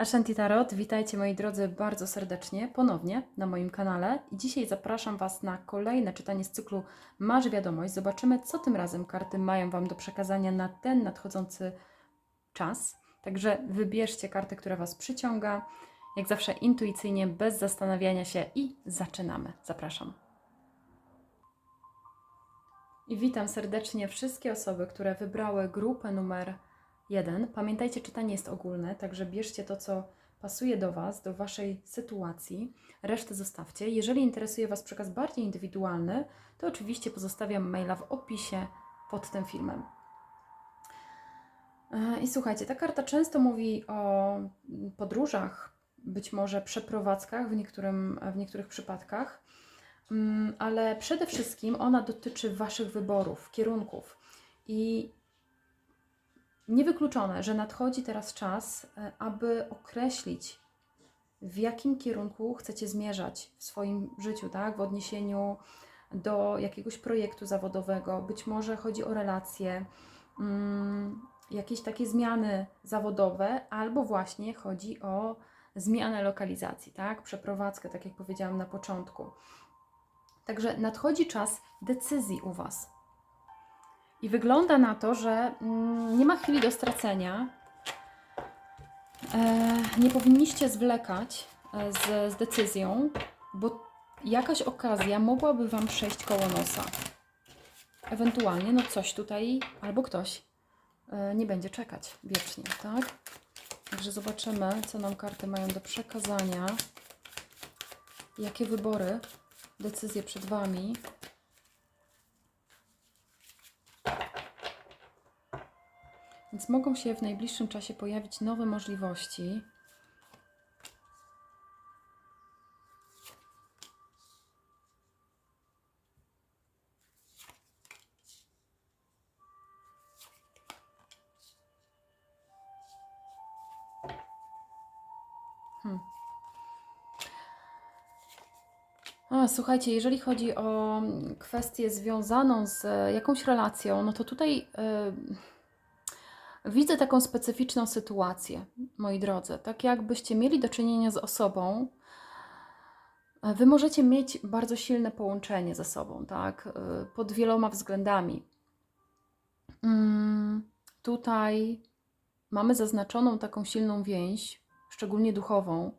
Ashanti Tarot, witajcie moi drodzy bardzo serdecznie ponownie na moim kanale i dzisiaj zapraszam Was na kolejne czytanie z cyklu Masz Wiadomość. Zobaczymy, co tym razem karty mają Wam do przekazania na ten nadchodzący czas. Także wybierzcie kartę, która Was przyciąga. Jak zawsze intuicyjnie, bez zastanawiania się i zaczynamy. Zapraszam. I witam serdecznie wszystkie osoby, które wybrały grupę numer jeden. Pamiętajcie, czytanie jest ogólne, także bierzcie to, co pasuje do Was, do Waszej sytuacji. Resztę zostawcie. Jeżeli interesuje Was przekaz bardziej indywidualny, to oczywiście pozostawiam maila w opisie pod tym filmem. E, I słuchajcie, ta karta często mówi o podróżach, być może przeprowadzkach w, niektórym, w niektórych przypadkach, Mm, ale przede wszystkim ona dotyczy Waszych wyborów, kierunków. I niewykluczone, że nadchodzi teraz czas, e, aby określić, w jakim kierunku chcecie zmierzać w swoim życiu, tak? W odniesieniu do jakiegoś projektu zawodowego, być może chodzi o relacje, mm, jakieś takie zmiany zawodowe, albo właśnie chodzi o zmianę lokalizacji, tak? Przeprowadzkę, tak jak powiedziałam na początku. Także nadchodzi czas decyzji u Was. I wygląda na to, że mm, nie ma chwili do stracenia. E, nie powinniście zwlekać e, z, z decyzją, bo jakaś okazja mogłaby Wam przejść koło nosa. Ewentualnie, no coś tutaj, albo ktoś e, nie będzie czekać wiecznie, tak? Także zobaczymy, co nam karty mają do przekazania. Jakie wybory decyzje przed Wami. Więc mogą się w najbliższym czasie pojawić nowe możliwości. Hmm. A, słuchajcie, jeżeli chodzi o kwestię związaną z jakąś relacją, no to tutaj y, widzę taką specyficzną sytuację, moi drodzy. Tak jakbyście mieli do czynienia z osobą, e, Wy możecie mieć bardzo silne połączenie ze sobą, tak? Y, pod wieloma względami. Mm, tutaj mamy zaznaczoną taką silną więź, szczególnie duchową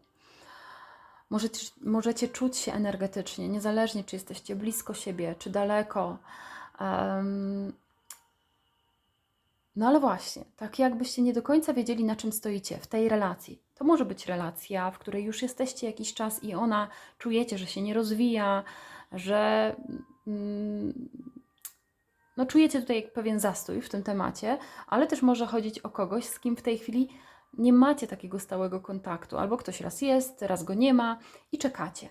Możecie, możecie czuć się energetycznie, niezależnie czy jesteście blisko siebie, czy daleko. No ale właśnie, tak jakbyście nie do końca wiedzieli, na czym stoicie w tej relacji. To może być relacja, w której już jesteście jakiś czas i ona czujecie, że się nie rozwija, że mm, no, czujecie tutaj pewien zastój w tym temacie, ale też może chodzić o kogoś, z kim w tej chwili nie macie takiego stałego kontaktu, albo ktoś raz jest, raz go nie ma i czekacie.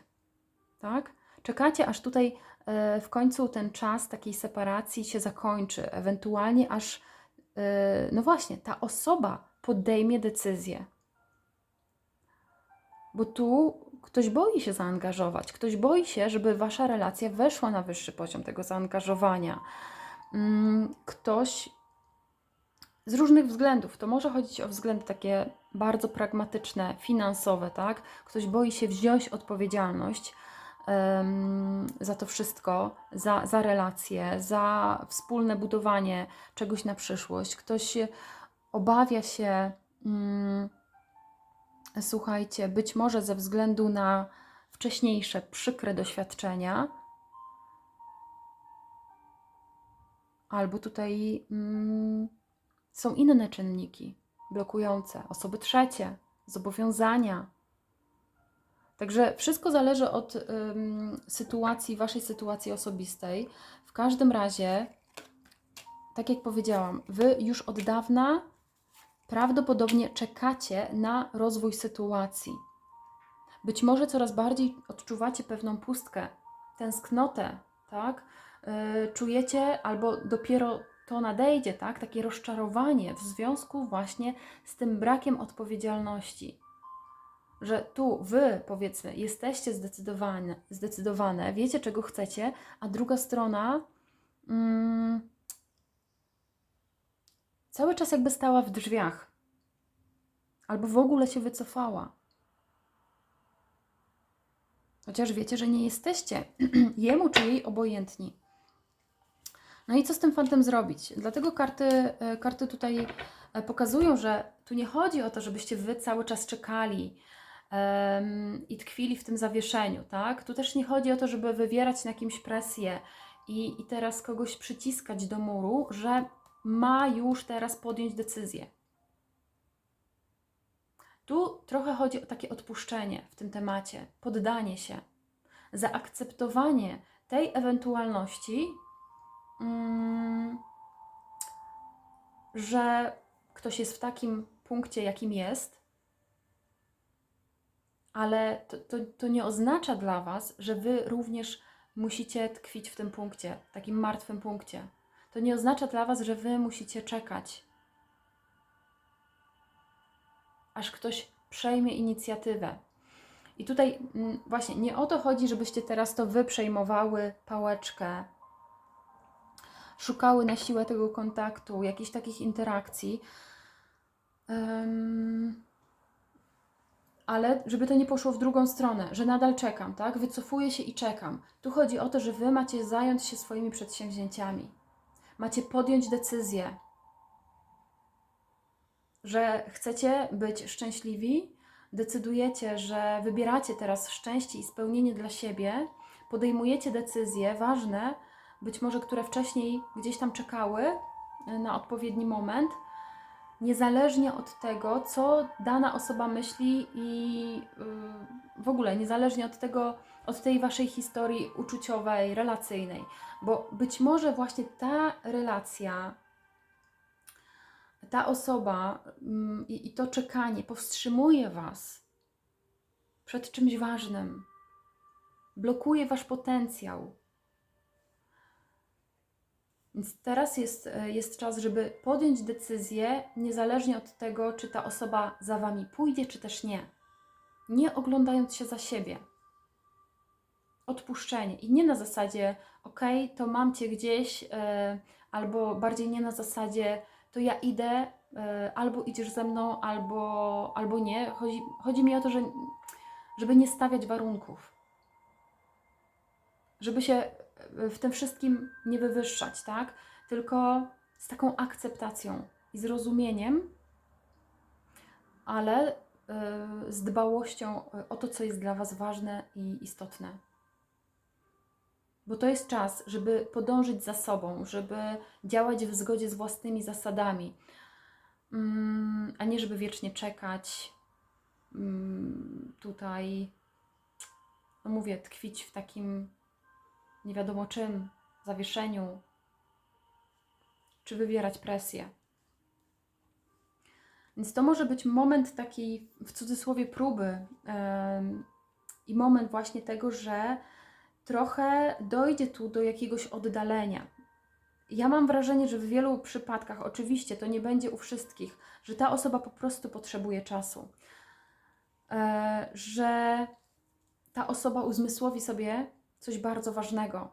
Tak? Czekacie, aż tutaj e, w końcu ten czas takiej separacji się zakończy, ewentualnie aż, no właśnie, ta osoba podejmie decyzję. Bo tu ktoś boi się zaangażować, ktoś boi się, żeby wasza relacja weszła na wyższy poziom tego zaangażowania. Mm, ktoś z różnych względów. To może chodzić o względy takie bardzo pragmatyczne, finansowe, tak? Ktoś boi się wziąć odpowiedzialność za to wszystko, za, za relacje, za wspólne budowanie czegoś na przyszłość. Ktoś obawia się, um, słuchajcie, być może ze względu na wcześniejsze przykre doświadczenia, albo tutaj. Um, są inne czynniki blokujące, osoby trzecie, zobowiązania. Także wszystko zależy od ym, sytuacji, waszej sytuacji osobistej. W każdym razie, tak jak powiedziałam, wy już od dawna prawdopodobnie czekacie na rozwój sytuacji. Być może coraz bardziej odczuwacie pewną pustkę, tęsknotę, tak? Yy, czujecie albo dopiero to nadejdzie, tak? Takie rozczarowanie w związku właśnie z tym brakiem odpowiedzialności. Że tu wy, powiedzmy, jesteście zdecydowane, zdecydowane wiecie, czego chcecie, a druga strona mm, cały czas jakby stała w drzwiach. albo w ogóle się wycofała. Chociaż wiecie, że nie jesteście jemu czy jej obojętni. No i co z tym fantem zrobić? Dlatego karty, e, karty tutaj e, pokazują, że tu nie chodzi o to, żebyście wy cały czas czekali i tkwili w tym zawieszeniu, tak? Tu też nie chodzi o to, żeby wywierać na kimś presję i, i teraz kogoś przyciskać do muru, że ma już teraz podjąć decyzję. Tu trochę chodzi o takie odpuszczenie w tym temacie, poddanie się, zaakceptowanie tej ewentualności, mm, że ktoś jest w takim punkcie, jakim jest, ale to, to, to nie oznacza dla Was, że Wy również musicie tkwić w tym punkcie, takim martwym punkcie. To nie oznacza dla Was, że Wy musicie czekać, aż ktoś przejmie inicjatywę. I tutaj mm, właśnie nie o to chodzi, żebyście teraz to Wy przejmowały pałeczkę, szukały na siłę tego kontaktu, jakichś takich interakcji. Em, ale żeby to nie poszło w drugą stronę, że nadal czekam, tak? Wycofuję się i czekam. Tu chodzi o to, że wy macie zająć się swoimi przedsięwzięciami. Macie podjąć decyzję, że chcecie być szczęśliwi, decydujecie, że wybieracie teraz szczęście i spełnienie dla siebie, podejmujecie decyzje ważne, być może które wcześniej gdzieś tam czekały na odpowiedni moment, niezależnie od tego, co dana osoba myśli i yy, w ogóle niezależnie od tego, od tej waszej historii uczuciowej, relacyjnej, bo być może właśnie ta relacja, ta osoba mm, i to czekanie powstrzymuje was przed czymś ważnym, blokuje wasz potencjał. Więc teraz jest, e, jest czas, żeby podjąć decyzję, niezależnie od tego, czy ta osoba za wami pójdzie, czy też nie. Nie oglądając się za siebie. Odpuszczenie. I nie na zasadzie, ok, to mam cię gdzieś, e, albo bardziej nie na zasadzie, to ja idę, e, albo idziesz ze mną, albo, albo nie. Chodzi, chodzi mi o to, że, żeby nie stawiać warunków. Żeby się w tym wszystkim nie wywyższać, tak? Tylko z taką akceptacją i zrozumieniem, ale y, z dbałością o to, co jest dla Was ważne i istotne. Bo to jest czas, żeby podążyć za sobą, żeby działać w zgodzie z własnymi zasadami, mm, a nie żeby wiecznie czekać mm, tutaj, no mówię, tkwić w takim nie wiadomo czym, zawieszeniu, czy wywierać presję. Więc to może być moment taki w cudzysłowie próby yy, i moment właśnie tego, że trochę dojdzie tu do jakiegoś oddalenia. Ja mam wrażenie, że w wielu przypadkach, oczywiście to nie będzie u wszystkich, że ta osoba po prostu potrzebuje czasu. Yy, że ta osoba uzmysłowi sobie, coś bardzo ważnego.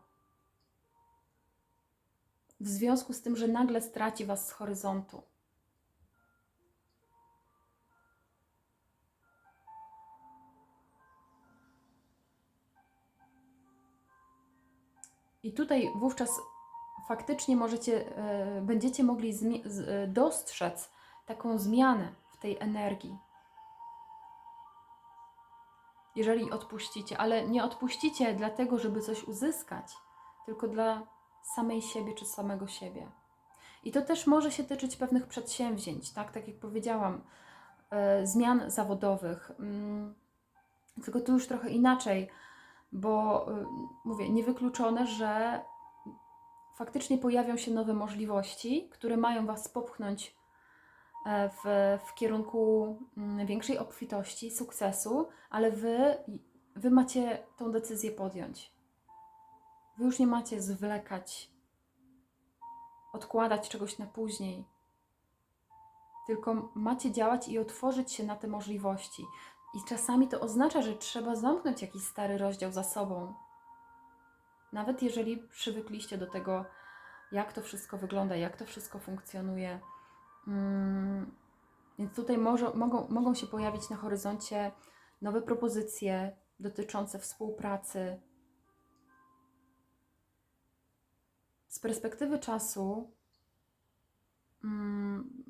W związku z tym, że nagle straci Was z horyzontu. I tutaj wówczas faktycznie możecie, e, będziecie mogli e, dostrzec taką zmianę w tej energii jeżeli odpuścicie, ale nie odpuścicie dlatego, żeby coś uzyskać, tylko dla samej siebie czy samego siebie. I to też może się tyczyć pewnych przedsięwzięć, tak, tak jak powiedziałam, e, zmian zawodowych. Mm, tylko tu już trochę inaczej, bo y, mówię, niewykluczone, że faktycznie pojawią się nowe możliwości, które mają Was popchnąć w, w kierunku mm, większej obfitości, sukcesu, ale wy, wy macie tą decyzję podjąć. Wy już nie macie zwlekać, odkładać czegoś na później, tylko macie działać i otworzyć się na te możliwości. I czasami to oznacza, że trzeba zamknąć jakiś stary rozdział za sobą. Nawet jeżeli przywykliście do tego, jak to wszystko wygląda, jak to wszystko funkcjonuje Więc tutaj może, mogą, mogą się pojawić na horyzoncie nowe propozycje dotyczące współpracy. Z perspektywy czasu, mm,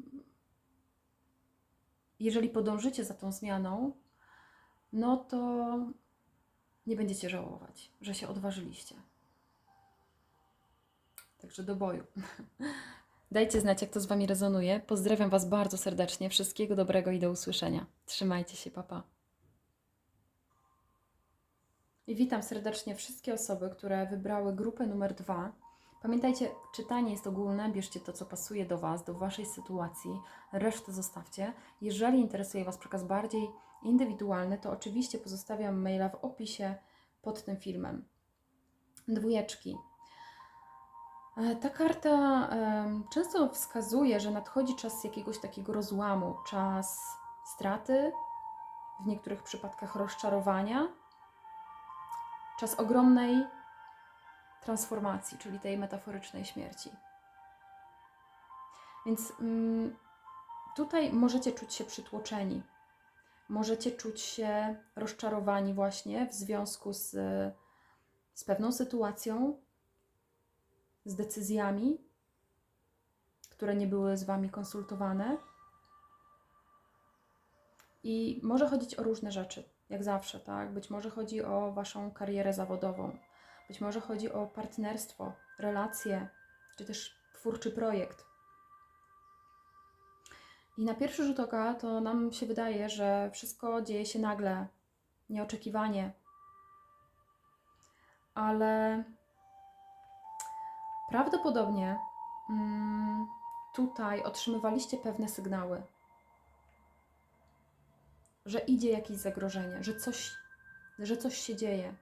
jeżeli podążycie za tą zmianą, no to nie będziecie żałować, że się odważyliście. Także do boju. Dajcie znać, jak to z Wami rezonuje. Pozdrawiam Was bardzo serdecznie. Wszystkiego dobrego i do usłyszenia. Trzymajcie się, papa. I witam serdecznie wszystkie osoby, które wybrały grupę numer dwa. Pamiętajcie, czytanie jest ogólne, bierzcie to, co pasuje do Was, do Waszej sytuacji, resztę zostawcie. Jeżeli interesuje Was przekaz bardziej indywidualny, to oczywiście pozostawiam maila w opisie pod tym filmem. Dwójeczki. E, Ta karta często wskazuje, że nadchodzi czas jakiegoś takiego rozłamu, czas straty, w niektórych przypadkach rozczarowania, czas ogromnej transformacji, czyli tej metaforycznej śmierci. Więc mm, tutaj możecie czuć się przytłoczeni, możecie czuć się rozczarowani właśnie w związku z, z pewną sytuacją, z decyzjami, które nie były z Wami konsultowane. I może chodzić o różne rzeczy, jak zawsze, tak? Być może chodzi o Waszą karierę zawodową, być może chodzi o partnerstwo, relacje, czy też twórczy projekt. I na pierwszy rzut oka to nam się wydaje, że wszystko dzieje się nagle, nieoczekiwanie. Ale prawdopodobnie mm, tutaj otrzymywaliście pewne sygnały, że idzie jakieś zagrożenie, że coś, że coś się dzieje.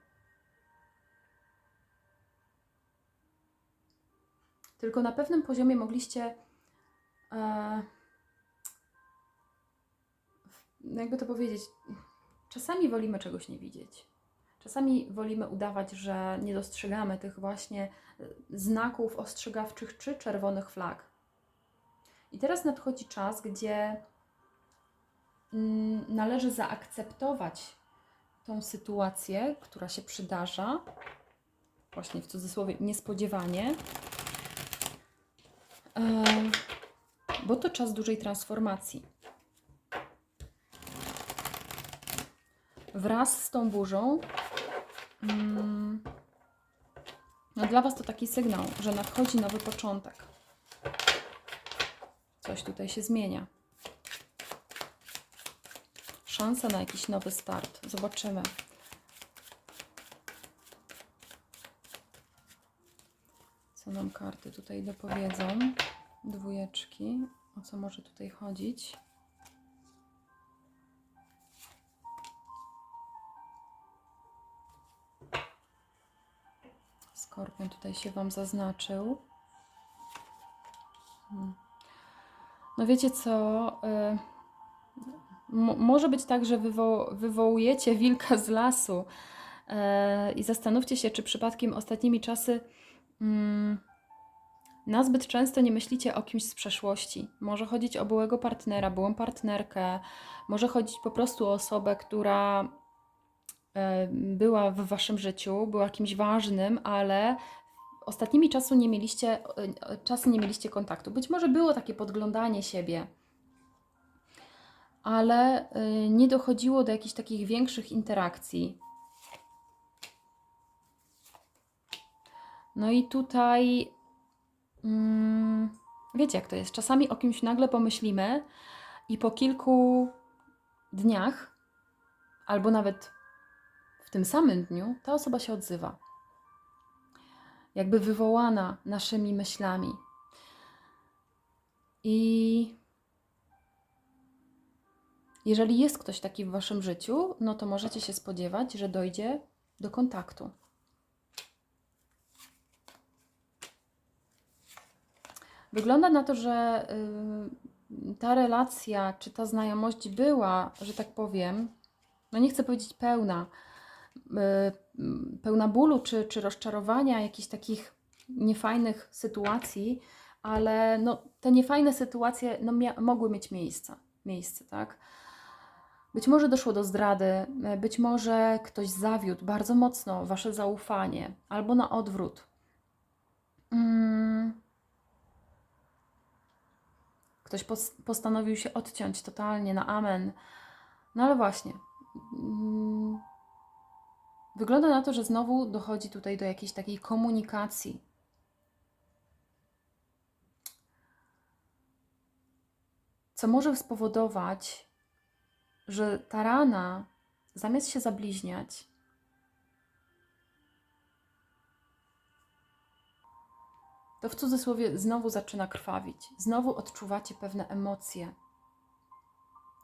Tylko na pewnym poziomie mogliście, e, jakby to powiedzieć, czasami wolimy czegoś nie widzieć. Czasami wolimy udawać, że nie dostrzegamy tych właśnie e, znaków ostrzegawczych czy czerwonych flag. I teraz nadchodzi czas, gdzie mm, należy zaakceptować tą sytuację, która się przydarza, właśnie w cudzysłowie niespodziewanie, e, bo to czas dużej transformacji. Wraz z tą burzą, mm, no dla Was to taki sygnał, że nadchodzi nowy początek. Coś tutaj się zmienia. Szansa na jakiś nowy start. Zobaczymy. Co nam karty tutaj dopowiedzą? Dwójeczki. O co może tutaj chodzić? Skorpion tutaj się Wam zaznaczył. Hmm. No wiecie co? y, mo- może być tak, że wywo- wywołujecie wilka z lasu e, i zastanówcie się, czy przypadkiem ostatnimi czasy mm, nazbyt często nie myślicie o kimś z przeszłości. Może chodzić o byłego partnera, byłą partnerkę, może chodzić po prostu o osobę, która była w waszym życiu, była kimś ważnym, ale ostatnimi czasu nie mieliście, e, czasy nie mieliście kontaktu. Być może było takie podglądanie siebie, ale y, nie dochodziło do jakichś takich większych interakcji. No i tutaj mm, wiecie, jak to jest. Czasami o kimś nagle pomyślimy i po kilku dniach, albo nawet tym samym dniu, ta osoba się odzywa. Jakby wywołana naszymi myślami. I jeżeli jest ktoś taki w waszym życiu, no to możecie się spodziewać, że dojdzie do kontaktu. Wygląda na to, że y, ta relacja czy ta znajomość była, że tak powiem, no nie chcę powiedzieć pełna, pełna bólu czy, czy rozczarowania, jakichś takich niefajnych sytuacji, ale no, te niefajne sytuacje no, mogły mieć miejsce miejsce, tak? Być może doszło do zdrady, e, być może ktoś zawiódł bardzo mocno wasze zaufanie, albo na odwrót. Mm. Ktoś pos- postanowił się odciąć totalnie na amen. No ale właśnie. mm, Wygląda na to, że znowu dochodzi tutaj do jakiejś takiej komunikacji. Co może spowodować, że ta rana, zamiast się zabliźniać, to w cudzysłowie znowu zaczyna krwawić. Znowu odczuwacie pewne emocje.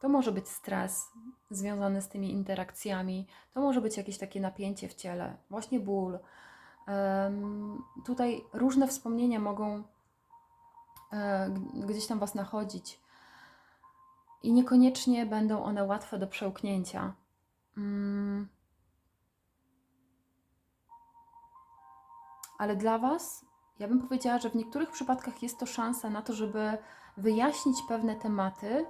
To może być stres związany z tymi interakcjami, to może być jakieś takie napięcie w ciele, właśnie ból. Tutaj różne wspomnienia mogą e, gdzieś tam Was nachodzić i niekoniecznie będą one łatwe do przełknięcia. Mm. Ale dla Was, ja bym powiedziała, że w niektórych przypadkach jest to szansa na to, żeby wyjaśnić pewne tematy,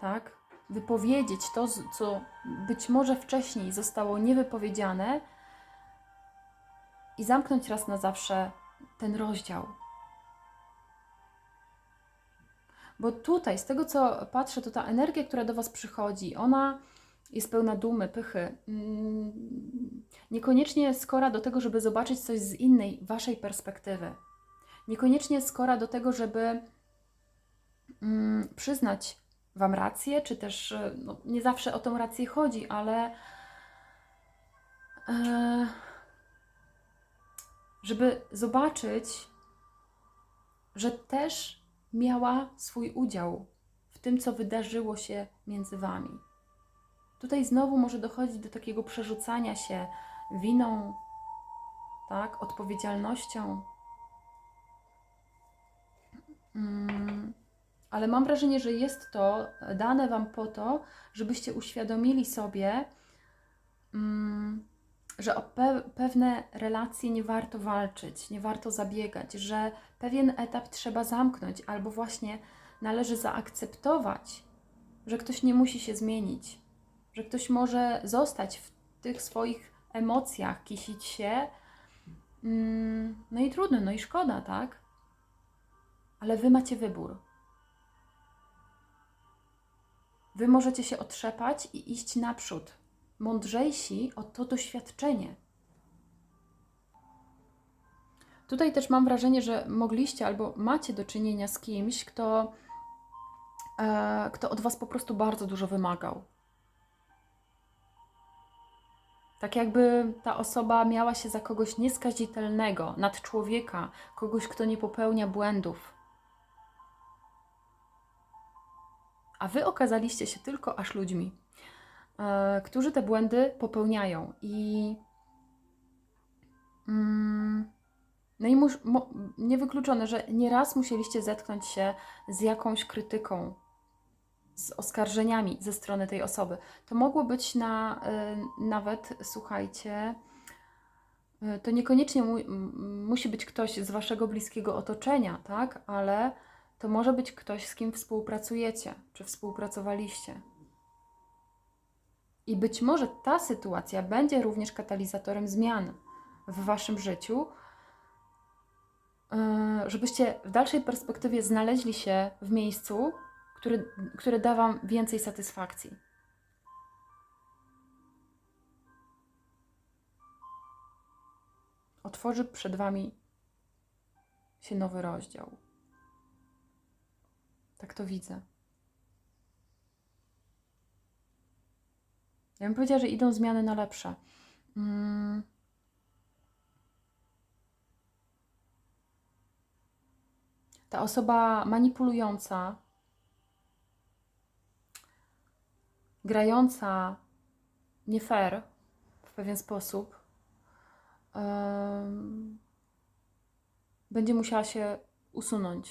tak? Wypowiedzieć to, co być może wcześniej zostało niewypowiedziane i zamknąć raz na zawsze ten rozdział. Bo tutaj, z tego co patrzę, to ta energia, która do Was przychodzi, ona jest pełna dumy, pychy. mm, Niekoniecznie skora do tego, żeby zobaczyć coś z innej, Waszej perspektywy. Niekoniecznie skora do tego, żeby mm, przyznać Wam rację, czy też e, no, nie zawsze o tą rację chodzi, ale e, żeby zobaczyć, że też miała swój udział w tym, co wydarzyło się między Wami. Tutaj znowu może dochodzić do takiego przerzucania się winą, tak, odpowiedzialnością. Mm, ale mam wrażenie, że jest to dane Wam po to, żebyście uświadomili sobie, mm, że o pe- pewne relacje nie warto walczyć, nie warto zabiegać, że pewien etap trzeba zamknąć, albo właśnie należy zaakceptować, że ktoś nie musi się zmienić, że ktoś może zostać w tych swoich emocjach, kisić się. Mm, No i trudno, no i szkoda, tak? Ale wy macie wybór. Wy możecie się otrzepać i iść naprzód. Mądrzejsi o to doświadczenie. Tutaj też mam wrażenie, że mogliście albo macie do czynienia z kimś, kto, e, kto od Was po prostu bardzo dużo wymagał. Tak jakby ta osoba miała się za kogoś nieskazitelnego, nad człowieka, kogoś, kto nie popełnia błędów. A wy okazaliście się tylko aż ludźmi, e, którzy te błędy popełniają. I. Mm, no i mus, mo, niewykluczone, że nieraz musieliście zetknąć się z jakąś krytyką, z oskarżeniami ze strony tej osoby. To mogło być na y, nawet, słuchajcie, y, to niekoniecznie mu, musi być ktoś z waszego bliskiego otoczenia, tak? Ale to może być ktoś, z kim współpracujecie, czy współpracowaliście. I być może ta sytuacja będzie również katalizatorem zmian w waszym życiu, y, żebyście w dalszej perspektywie znaleźli się w miejscu, które, które da Wam więcej satysfakcji. Otworzy przed Wami się nowy rozdział. Tak to widzę. Ja bym powiedziała, że idą zmiany na lepsze. Mm. Ta osoba manipulująca, grająca nie fair w pewien sposób, em, będzie musiała się usunąć.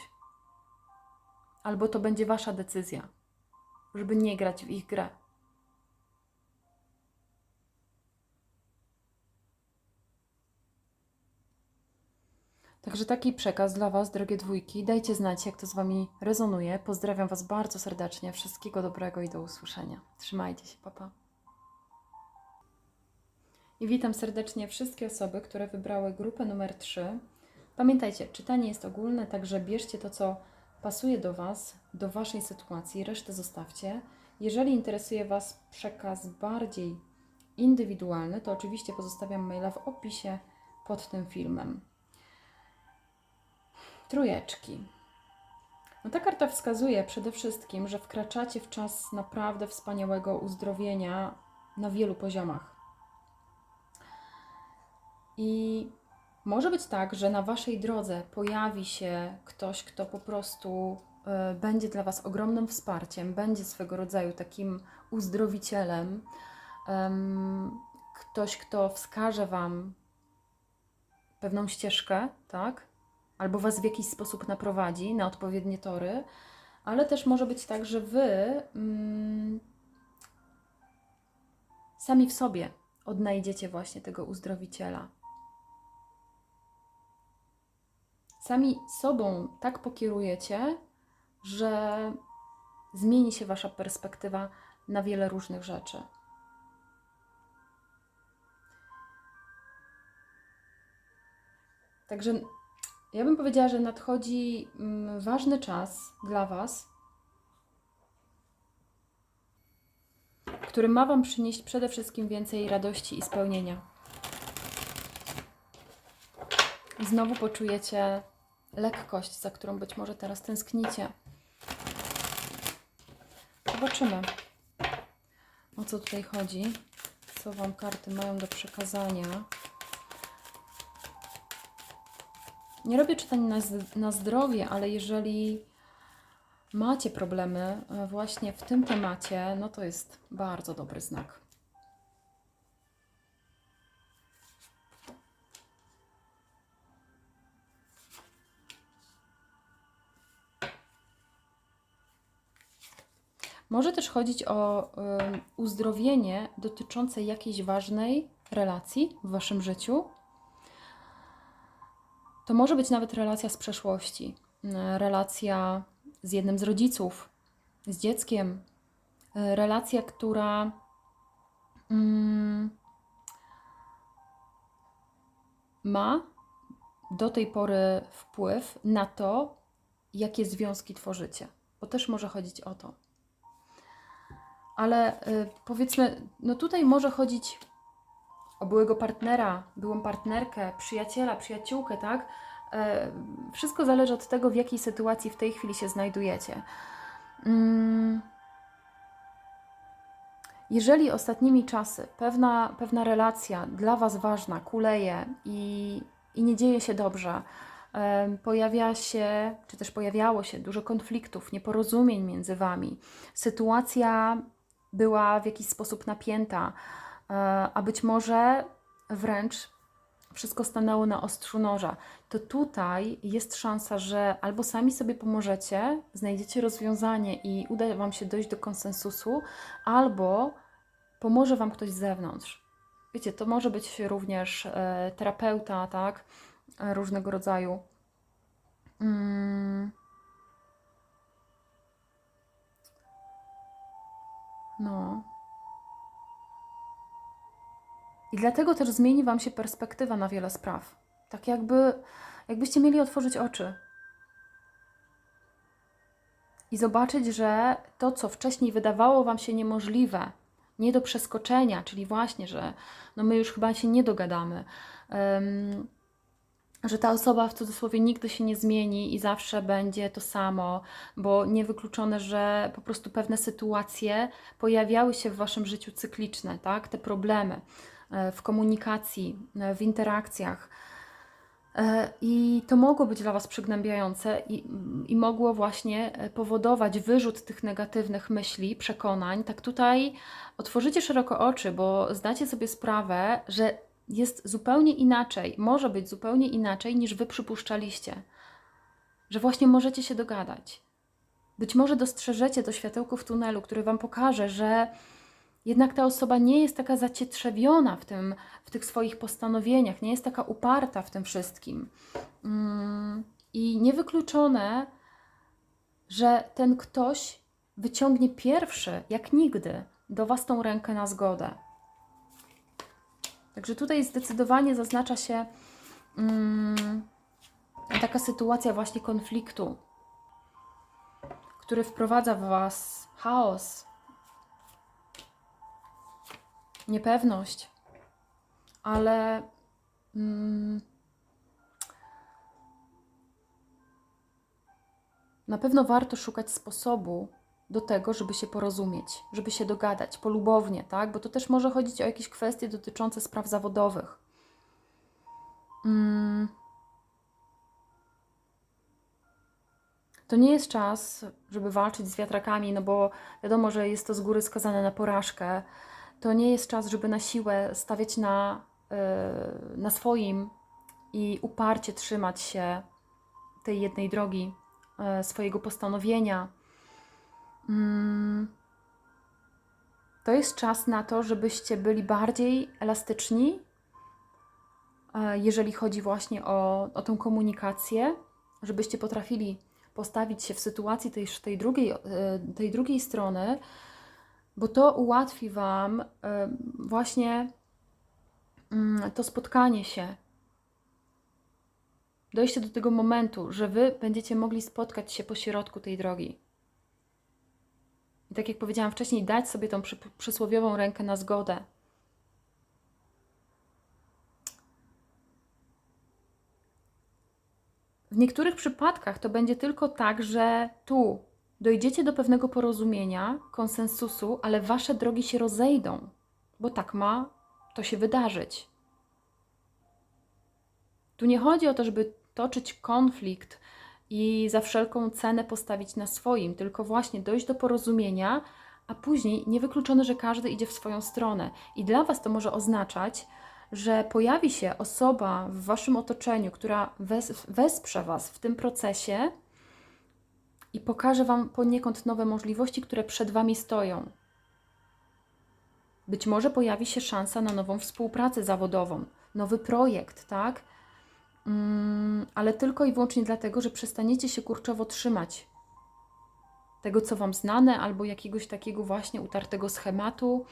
Albo to będzie wasza decyzja, żeby nie grać w ich grę. Także taki przekaz dla Was, drogie dwójki. Dajcie znać, jak to z Wami rezonuje. Pozdrawiam Was bardzo serdecznie. Wszystkiego dobrego i do usłyszenia. Trzymajcie się, papa. I witam serdecznie wszystkie osoby, które wybrały grupę numer 3. Pamiętajcie, czytanie jest ogólne, także bierzcie to, co pasuje do Was, do Waszej sytuacji, resztę zostawcie. Jeżeli interesuje Was przekaz bardziej indywidualny, to oczywiście pozostawiam maila w opisie pod tym filmem. Trójeczki. No ta karta wskazuje przede wszystkim, że wkraczacie w czas naprawdę wspaniałego uzdrowienia na wielu poziomach. I może być tak, że na waszej drodze pojawi się ktoś, kto po prostu y, będzie dla was ogromnym wsparciem, będzie swego rodzaju takim uzdrowicielem, ktoś, kto wskaże wam pewną ścieżkę, tak? Albo was w jakiś sposób naprowadzi na odpowiednie tory, ale też może być tak, że wy mm, sami w sobie odnajdziecie właśnie tego uzdrowiciela. Sami sobą tak pokierujecie, że zmieni się wasza perspektywa na wiele różnych rzeczy. Także ja bym powiedziała, że nadchodzi mm, ważny czas dla Was, który ma Wam przynieść przede wszystkim więcej radości i spełnienia. Znowu poczujecie lekkość, za którą być może teraz tęsknicie. Zobaczymy, o co tutaj chodzi, co Wam karty mają do przekazania. Nie robię czytań na, na zdrowie, ale jeżeli macie problemy e, właśnie w tym temacie, no to jest bardzo dobry znak. Może też chodzić o uzdrowienie dotyczące jakiejś ważnej relacji w waszym życiu. To może być nawet relacja z przeszłości, y, relacja z jednym z rodziców, z dzieckiem, y, relacja, która mm, ma do tej pory wpływ na to, jakie związki tworzycie, bo też może chodzić o to. Ale y, powiedzmy, no tutaj może chodzić o byłego partnera, byłą partnerkę, przyjaciela, przyjaciółkę, tak? E, Wszystko zależy od tego, w jakiej sytuacji w tej chwili się znajdujecie. Mm. Jeżeli ostatnimi czasy pewna, pewna relacja dla Was ważna kuleje i, i nie dzieje się dobrze, em, pojawia się, czy też pojawiało się dużo konfliktów, nieporozumień między Wami, sytuacja była w jakiś sposób napięta, e, a być może wręcz wszystko stanęło na ostrzu noża, to tutaj jest szansa, że albo sami sobie pomożecie, znajdziecie rozwiązanie i uda Wam się dojść do konsensusu, albo pomoże Wam ktoś z zewnątrz. Wiecie, to może być również e, terapeuta, tak? E, różnego rodzaju. Mm. No. I dlatego też zmieni Wam się perspektywa na wiele spraw. Tak jakby, jakbyście mieli otworzyć oczy i zobaczyć, że to, co wcześniej wydawało Wam się niemożliwe, nie do przeskoczenia, czyli właśnie, że no my już chyba się nie dogadamy, em, że ta osoba w cudzysłowie nigdy się nie zmieni i zawsze będzie to samo, bo niewykluczone, że po prostu pewne sytuacje pojawiały się w Waszym życiu cykliczne, tak? Te problemy e, w komunikacji, e, w interakcjach. E, I to mogło być dla Was przygnębiające i, i mogło właśnie powodować wyrzut tych negatywnych myśli, przekonań. Tak tutaj otworzycie szeroko oczy, bo zdacie sobie sprawę, że jest zupełnie inaczej, może być zupełnie inaczej niż Wy przypuszczaliście. Że właśnie możecie się dogadać. Być może dostrzeżecie to światełko w tunelu, które Wam pokaże, że jednak ta osoba nie jest taka zacietrzewiona w, tym, w tych swoich postanowieniach, nie jest taka uparta w tym wszystkim. Mm, I niewykluczone, że ten ktoś wyciągnie pierwszy, jak nigdy, do Was tą rękę na zgodę. Także tutaj zdecydowanie zaznacza się mm, taka sytuacja właśnie konfliktu, który wprowadza w Was chaos, niepewność, ale mm, na pewno warto szukać sposobu do tego, żeby się porozumieć, żeby się dogadać polubownie, tak? Bo to też może chodzić o jakieś kwestie dotyczące spraw zawodowych. Mm. To nie jest czas, żeby walczyć z wiatrakami, no bo wiadomo, że jest to z góry skazane na porażkę. To nie jest czas, żeby na siłę stawiać na, yy, na swoim i uparcie trzymać się tej jednej drogi, yy, swojego postanowienia. Mm. To jest czas na to, żebyście byli bardziej elastyczni, yy, jeżeli chodzi właśnie o, o tą komunikację, żebyście potrafili postawić się w sytuacji tej, tej, drugiej, e, tej drugiej strony, bo to ułatwi Wam e, właśnie mm, to spotkanie się, dojście do tego momentu, że Wy będziecie mogli spotkać się po środku tej drogi. I tak jak powiedziałam wcześniej, dać sobie tą przysłowiową rękę na zgodę. W niektórych przypadkach to będzie tylko tak, że tu dojdziecie do pewnego porozumienia, konsensusu, ale wasze drogi się rozejdą, bo tak ma to się wydarzyć. Tu nie chodzi o to, żeby toczyć konflikt i za wszelką cenę postawić na swoim, tylko właśnie dojść do porozumienia, a później niewykluczone, że każdy idzie w swoją stronę. I dla Was to może oznaczać, że pojawi się osoba w Waszym otoczeniu, która wes wesprze Was w tym procesie i pokaże Wam poniekąd nowe możliwości, które przed Wami stoją. Być może pojawi się szansa na nową współpracę zawodową, nowy projekt, tak? Mm, ale tylko i wyłącznie dlatego, że przestaniecie się kurczowo trzymać tego, co Wam znane, albo jakiegoś takiego właśnie utartego schematu.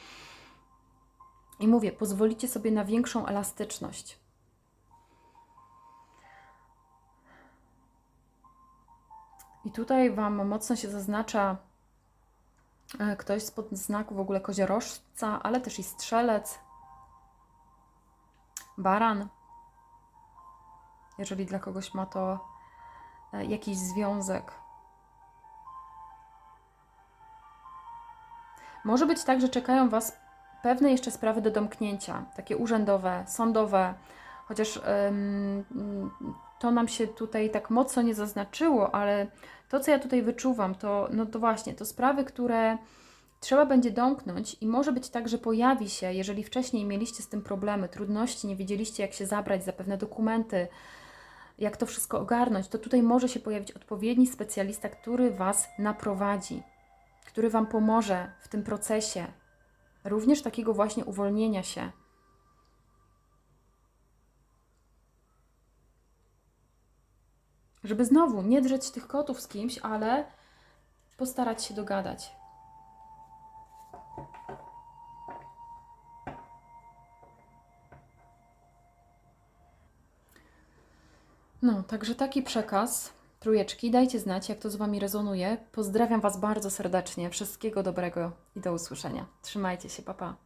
I mówię, pozwolicie sobie na większą elastyczność. I tutaj Wam mocno się zaznacza e, ktoś spod znaku w ogóle koziorożca, ale też i strzelec, baran. Jeżeli dla kogoś ma to e, jakiś związek. Może być tak, że czekają Was pewne jeszcze sprawy do domknięcia, takie urzędowe, sądowe, chociaż ym, to nam się tutaj tak mocno nie zaznaczyło, ale to, co ja tutaj wyczuwam, to, no to właśnie, to sprawy, które trzeba będzie domknąć i może być tak, że pojawi się, jeżeli wcześniej mieliście z tym problemy, trudności, nie wiedzieliście, jak się zabrać za pewne dokumenty, jak to wszystko ogarnąć, to tutaj może się pojawić odpowiedni specjalista, który Was naprowadzi, który Wam pomoże w tym procesie, również takiego właśnie uwolnienia się. Żeby znowu nie drzeć tych kotów z kimś, ale postarać się dogadać. No, także taki przekaz. Trójeczki, dajcie znać, jak to z Wami rezonuje. Pozdrawiam Was bardzo serdecznie. Wszystkiego dobrego i do usłyszenia. Trzymajcie się, papa. Pa.